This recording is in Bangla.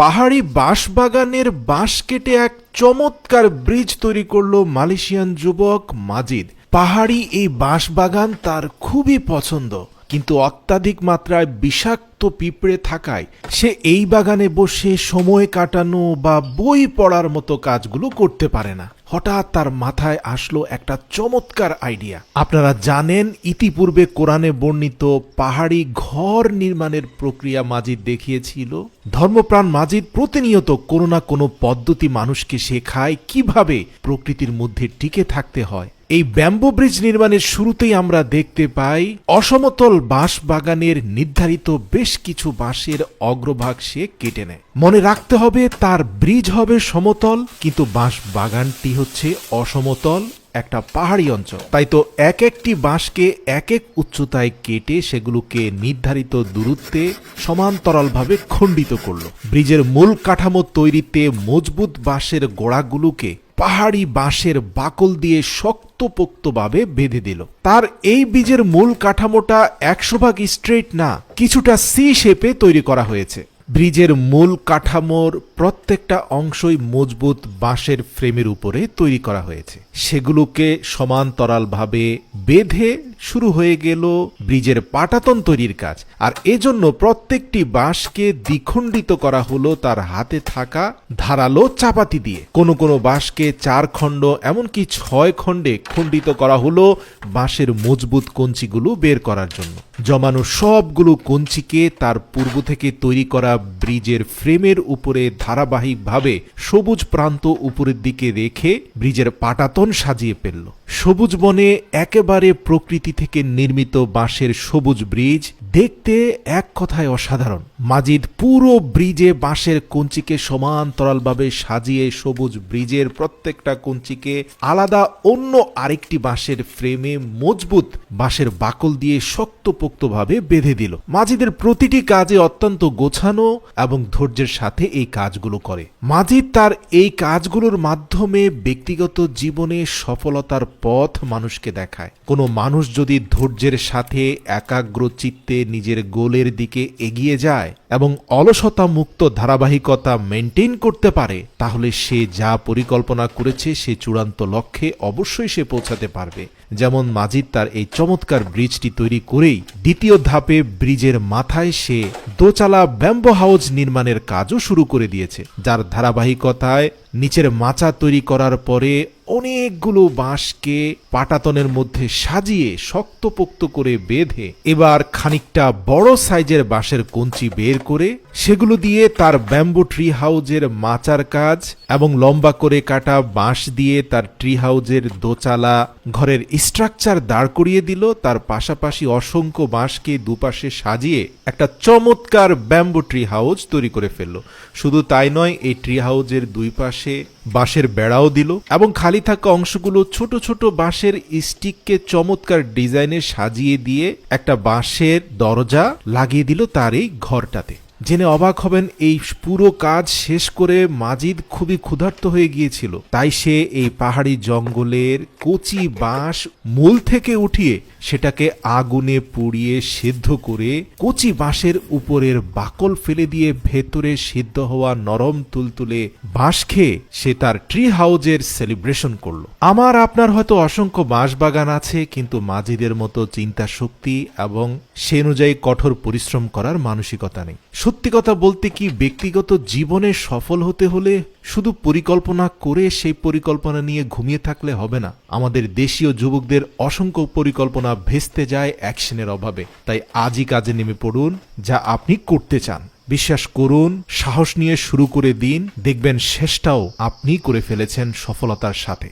পাহাড়ি বাঁশ বাগানের বাঁশ কেটে এক চমৎকার ব্রিজ তৈরি করল মালয়েশিয়ান যুবক মাজিদ। পাহাড়ি এই বাঁশ বাগান তার খুবই পছন্দ। কিন্তু অত্যাধিক মাত্রায় বিষাক্ত পিঁপড়ে থাকায় সে এই বাগানে বসে সময় কাটানো বা বই পড়ার মতো কাজগুলো করতে পারে না। হঠাৎ তার মাথায় আসলো একটা চমৎকার আইডিয়া। আপনারা জানেন, ইতিপূর্বে কোরআনে বর্ণিত পাহাড়ি ঘর নির্মাণের প্রক্রিয়া মাজিদ দেখিয়েছিল। ধর্মপ্রাণ মাজিদ প্রতিনিয়ত কোনো না কোনো পদ্ধতি মানুষকে শেখায় কীভাবে প্রকৃতির মধ্যে টিকে থাকতে হয়। এই ব্যাম্বো ব্রিজ নির্মাণের শুরুতেই আমরা দেখতে পাই অসমতল বাঁশ বাগানের নির্ধারিত বেশ কিছু বাঁশের অগ্রভাগ সে কেটে নেয়। মনে রাখতে হবে তার ব্রিজ হবে সমতল, কিন্তু বাঁশ বাগানটি হচ্ছে অসমতল, একটা পাহাড়ি অঞ্চল। তাই তো এক একটি বাঁশকে এক এক উচ্চতায় কেটে সেগুলোকে নির্ধারিত দূরত্বে সমান্তরালভাবে খণ্ডিত করল। ব্রিজের মূল কাঠামো তৈরিতে মজবুত বাঁশের গোড়াগুলোকে পাহাড়ি বাঁশের বাকল দিয়ে শক্তপোক্তভাবে বেঁধে দিল। তার এই বীজের মূল কাঠামোটা একশো ভাগ স্ট্রেট না, কিছুটা সি শেপে তৈরি করা হয়েছে। ব্রিজের মূল কাঠামোর প্রত্যেকটা অংশই মজবুত বাঁশের ফ্রেমের উপরে তৈরি করা হয়েছে। সেগুলোকে সমান্তরালভাবে বেঁধে শুরু হয়ে গেল ব্রিজের পাটাতন তৈরির কাজ। আর এজন্য প্রত্যেকটি বাঁশকে দ্বিখণ্ডিত করা হলো তার হাতে থাকা ধারালো চাপাতি দিয়ে। কোনো কোনো বাঁশকে চার খণ্ড, এমনকি ছয় খণ্ডে খণ্ডিত করা হলো বাঁশের মজবুত কঞ্চিগুলো বের করার জন্য। জমানো সবগুলো কঞ্চিকে তার পূর্ব থেকে তৈরি করা ব্রিজের ফ্রেমের উপরে ধারাবাহিকভাবে সবুজ প্রান্ত উপরের দিকে রেখে ব্রিজের পাটাতন সাজিয়ে ফেলল। সবুজ বনে একেবারে প্রকৃতি থেকে নির্মিত বাঁশের সবুজ ব্রিজ দেখতে এক কথায় অসাধারণ। মাজিদ পুরো ব্রিজে বাঁশের কঞ্চিকে সমান্তরালভাবে সাজিয়ে সবুজ ব্রিজের প্রত্যেকটা কঞ্চিকে আলাদা অন্য আরেকটি বাঁশের ফ্রেমে মজবুত বাঁশের বাকল দিয়ে শক্তপোক্তভাবে বেঁধে দিল। মাজিদের প্রতিটি কাজে অত্যন্ত গোছানো এবং ধৈর্যের সাথে এই কাজগুলো করে। মাজিদ তার এই কাজগুলোর মাধ্যমে ব্যক্তিগত জীবনে সফলতার পথ মানুষকে দেখায়। কোনো মানুষ যদি ধৈর্যের সাথে, একাগ্র চিত্তে নিজের গোলের দিকে এগিয়ে যায় এবং অলসতা মুক্ত ধারাবাহিকতা মেনটেন করতে পারে, তাহলে সে যা পরিকল্পনা করেছে সে চূড়ান্ত লক্ষ্যে অবশ্যই সে পৌঁছাতে পারবে। যেমন মাজিদ তার এই চমৎকার ব্রিজটি তৈরি করেই দ্বিতীয় ধাপে ব্রিজের মাথায় সে দোচালা ব্যাম্বো হাউস নির্মাণের কাজও শুরু করে দিয়েছে, যার ধারাবাহিকতায় নিচের মাচা তৈরি করার পরে অনেকগুলো বাঁশকে পাটাতনের মধ্যে সাজিয়ে শক্তপোক্ত করে বেঁধে এবার খানিকটা বড় সাইজের বাঁশের কঞ্চি বের করে সেগুলো দিয়ে তার ব্যাম্বু ট্রি হাউজের মাচার কাজ এবং লম্বা করে কাটা বাঁশ দিয়ে তার ট্রি হাউজের দোচালা ঘরের স্ট্রাকচার দাঁড় করিয়ে দিল। তার পাশাপাশি অসংখ্য বাঁশকে দুপাশে সাজিয়ে একটা চমৎকার ব্যাম্বু ট্রি হাউজ তৈরি করে ফেলল। শুধু তাই নয়, এই ট্রি হাউজের দুই পাশে বাঁশের বেড়াও দিল এবং খালি থাকা অংশগুলো ছোট ছোট বাঁশের স্টিককে চমৎকার ডিজাইনে সাজিয়ে দিয়ে একটা বাঁশের দরজা লাগিয়ে দিল তার এই ঘরটাতে। জেনে অবাক হবেন, এই পুরো কাজ শেষ করে মাজিদ খুবই ক্ষুধার্ত হয়ে গিয়েছিল। তাই সে এই পাহাড়ি জঙ্গলের কচি বাঁশ মূল থেকে উঠিয়ে সেটাকে আগুনে পুড়িয়ে সিদ্ধ করে কচি বাঁশের উপরের বাকল ফেলে দিয়ে ভেতরে সিদ্ধ হওয়া নরম তুলতুলে বাঁশ খেয়ে সে তার ট্রি হাউজের সেলিব্রেশন করল। আমার আপনার হয়তো অসংখ্য বাঁশ বাগান আছে, কিন্তু মাজিদের মতো চিন্তা শক্তি এবং সে অনুযায়ী কঠোর পরিশ্রম করার মানসিকতা নেই। সত্যি কথা বলতে কি ব্যক্তিগত জীবনে সফল হতে হলে শুধু পরিকল্পনা করে সেই পরিকল্পনা নিয়ে ঘুমিয়ে থাকলে হবে না। আমাদের দেশীয় যুবকদের অসংখ্য পরিকল্পনা ভেস্তে যায় অ্যাকশনের অভাবে। তাই আজই কাজে নেমে পড়ুন, যা আপনি করতে চান। বিশ্বাস করুন, সাহস নিয়ে শুরু করে দিন, দেখবেন শেষটাও আপনি করে ফেলেছেন সফলতার সাথে।